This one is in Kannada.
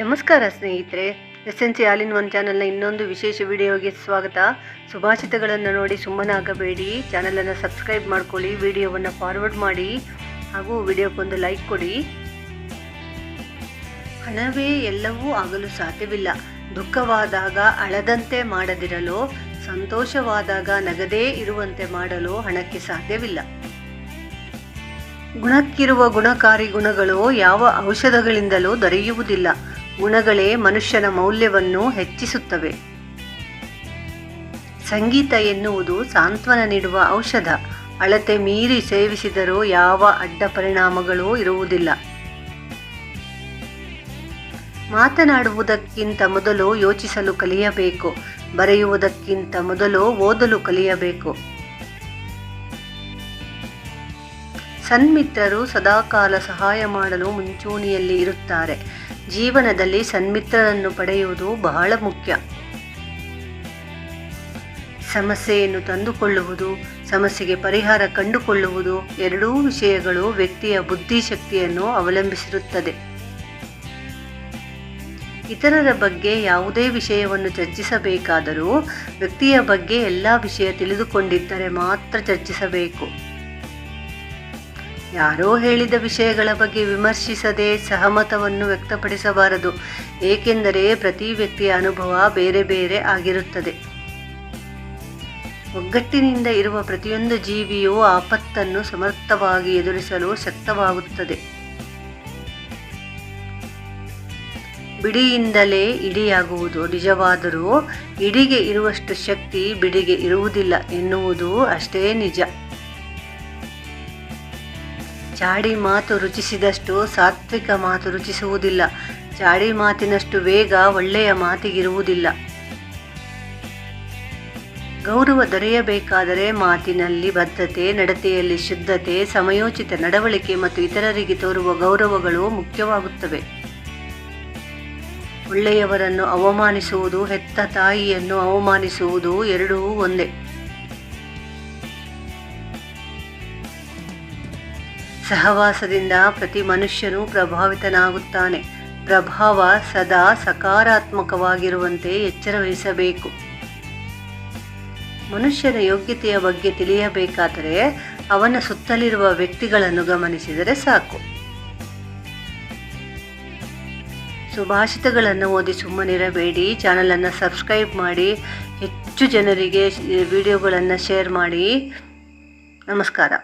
ನಮಸ್ಕಾರ ಸ್ನೇಹಿತರೆ S N C all in one ಚಾನಲ್ನ ಇನ್ನೊಂದು ವಿಶೇಷ ವಿಡಿಯೋಗೆ ಸ್ವಾಗತ. ಸುಭಾಷಿತಗಳನ್ನು ನೋಡಿ ಸುಮ್ಮನಾಗಬೇಡಿ ಚಾನಲನ್ನು ಸಬ್ಸ್ಕ್ರೈಬ್ ಮಾಡ್ಕೊಳ್ಳಿ, ವಿಡಿಯೋವನ್ನು ಫಾರ್ವರ್ಡ್ ಮಾಡಿ, ಹಾಗೂ ವಿಡಿಯೋಕ್ಕೊಂದು ಲೈಕ್ ಕೊಡಿ. ಹಣವೇ ಎಲ್ಲವೂ ಆಗಲು ಸಾಧ್ಯವಿಲ್ಲ. ದುಃಖವಾದಾಗ ಅಳದಂತೆ ಮಾಡದಿರಲು, ಸಂತೋಷವಾದಾಗ ನಗದೇ ಇರುವಂತೆ ಮಾಡಲು ಹಣಕ್ಕೆ ಸಾಧ್ಯವಿಲ್ಲ. ಗುಣಕ್ಕಿರುವ ಗುಣಕಾರಿ ಗುಣಗಳು ಯಾವ ಔಷಧಗಳಿಂದಲೂ ದೊರೆಯುವುದಿಲ್ಲ. ಗುಣಗಳೇ ಮನುಷ್ಯನ ಮೌಲ್ಯವನ್ನು ಹೆಚ್ಚಿಸುತ್ತವೆ. ಸಂಗೀತ ಎನ್ನುವುದು ಸಾಂತ್ವನ ನೀಡುವ ಔಷಧ. ಅಳತೆ ಮೀರಿ ಸೇವಿಸಿದರೂ ಯಾವ ಅಡ್ಡ ಪರಿಣಾಮಗಳೂ ಇರುವುದಿಲ್ಲ. ಮಾತನಾಡುವುದಕ್ಕಿಂತ ಮೊದಲು ಯೋಚಿಸಲು ಕಲಿಯಬೇಕು. ಬರೆಯುವುದಕ್ಕಿಂತ ಮೊದಲು ಓದಲು ಕಲಿಯಬೇಕು. ಸನ್ಮಿತ್ರರು ಸದಾಕಾಲ ಸಹಾಯ ಮಾಡಲು ಮುಂಚೂಣಿಯಲ್ಲಿ ಇರುತ್ತಾರೆ. ಜೀವನದಲ್ಲಿ ಸನ್ಮಿತ್ರರನ್ನು ಪಡೆಯುವುದು ಬಹಳ ಮುಖ್ಯ. ಸಮಸ್ಯೆಯನ್ನು ತಂದುಕೊಳ್ಳುವುದು, ಸಮಸ್ಯೆಗೆ ಪರಿಹಾರ ಕಂಡುಕೊಳ್ಳುವುದು ಎರಡೂ ವಿಷಯಗಳು ವ್ಯಕ್ತಿಯ ಬುದ್ಧಿಶಕ್ತಿಯನ್ನು ಅವಲಂಬಿಸಿರುತ್ತದೆ. ಇತರರ ಬಗ್ಗೆ ಯಾವುದೇ ವಿಷಯವನ್ನು ಚರ್ಚಿಸಬೇಕಾದರೂ ವ್ಯಕ್ತಿಯ ಬಗ್ಗೆ ಎಲ್ಲ ವಿಷಯ ತಿಳಿದುಕೊಂಡಿದ್ದರೆ ಮಾತ್ರ ಚರ್ಚಿಸಬೇಕು. ಯಾರೋ ಹೇಳಿದ ವಿಷಯಗಳ ಬಗ್ಗೆ ವಿಮರ್ಶಿಸದೆ ಸಹಮತವನ್ನು ವ್ಯಕ್ತಪಡಿಸಬಾರದು, ಏಕೆಂದರೆ ಪ್ರತಿ ವ್ಯಕ್ತಿಯ ಅನುಭವ ಬೇರೆ ಬೇರೆ ಆಗಿರುತ್ತದೆ. ಒಗ್ಗಟ್ಟಿನಿಂದ ಇರುವ ಪ್ರತಿಯೊಂದು ಜೀವಿಯೂ ಆಪತ್ತನ್ನು ಸಮರ್ಥವಾಗಿ ಎದುರಿಸಲು ಶಕ್ತವಾಗುತ್ತದೆ. ಬಿಡಿಯಿಂದಲೇ ಇಡಿಯಾಗುವುದು ನಿಜವಾದರೂ, ಇಡಿಗೆ ಇರುವಷ್ಟು ಶಕ್ತಿ ಬಿಡಿಗೆ ಇರುವುದಿಲ್ಲ ಎನ್ನುವುದು ಅಷ್ಟೇ ನಿಜ. ಚಾಡಿ ಮಾತು ರುಚಿಸಿದಷ್ಟು ಸಾತ್ವಿಕ ಮಾತು ರುಚಿಸುವುದಿಲ್ಲ. ಚಾಡಿ ಮಾತಿನಷ್ಟು ವೇಗ ಒಳ್ಳೆಯ ಮಾತಿಗಿರುವುದಿಲ್ಲ. ಗೌರವ ದೊರೆಯಬೇಕಾದರೆ ಮಾತಿನಲ್ಲಿ ಬದ್ಧತೆ, ನಡತೆಯಲ್ಲಿ ಶುದ್ಧತೆ, ಸಮಯೋಚಿತ ನಡವಳಿಕೆ ಮತ್ತು ಇತರರಿಗೆ ತೋರುವ ಗೌರವಗಳು ಮುಖ್ಯವಾಗುತ್ತವೆ. ಒಳ್ಳೆಯವರನ್ನು ಅವಮಾನಿಸುವುದು, ಹೆತ್ತ ತಾಯಿಯನ್ನು ಅವಮಾನಿಸುವುದು ಎರಡೂ ಒಂದೇ. ಸಹವಾಸದಿಂದ ಪ್ರತಿ ಮನುಷ್ಯನೂ ಪ್ರಭಾವಿತನಾಗುತ್ತಾನೆ. ಪ್ರಭಾವ ಸದಾ ಸಕಾರಾತ್ಮಕವಾಗಿರುವಂತೆ ಎಚ್ಚರವಹಿಸಬೇಕು. ಮನುಷ್ಯನ ಯೋಗ್ಯತೆಯ ಬಗ್ಗೆ ತಿಳಿಯಬೇಕಾದರೆ ಅವನ ಸುತ್ತಲಿರುವ ವ್ಯಕ್ತಿಗಳನ್ನು ಗಮನಿಸಿದರೆ ಸಾಕು. ಸುಭಾಷಿತಗಳನ್ನು ಓದಿ ಸುಮ್ಮನಿರಬೇಡಿ, ಚಾನಲನ್ನು ಸಬ್ಸ್ಕ್ರೈಬ್ ಮಾಡಿ, ಹೆಚ್ಚು ಜನರಿಗೆ ವಿಡಿಯೋಗಳನ್ನು ಶೇರ್ ಮಾಡಿ. ನಮಸ್ಕಾರ.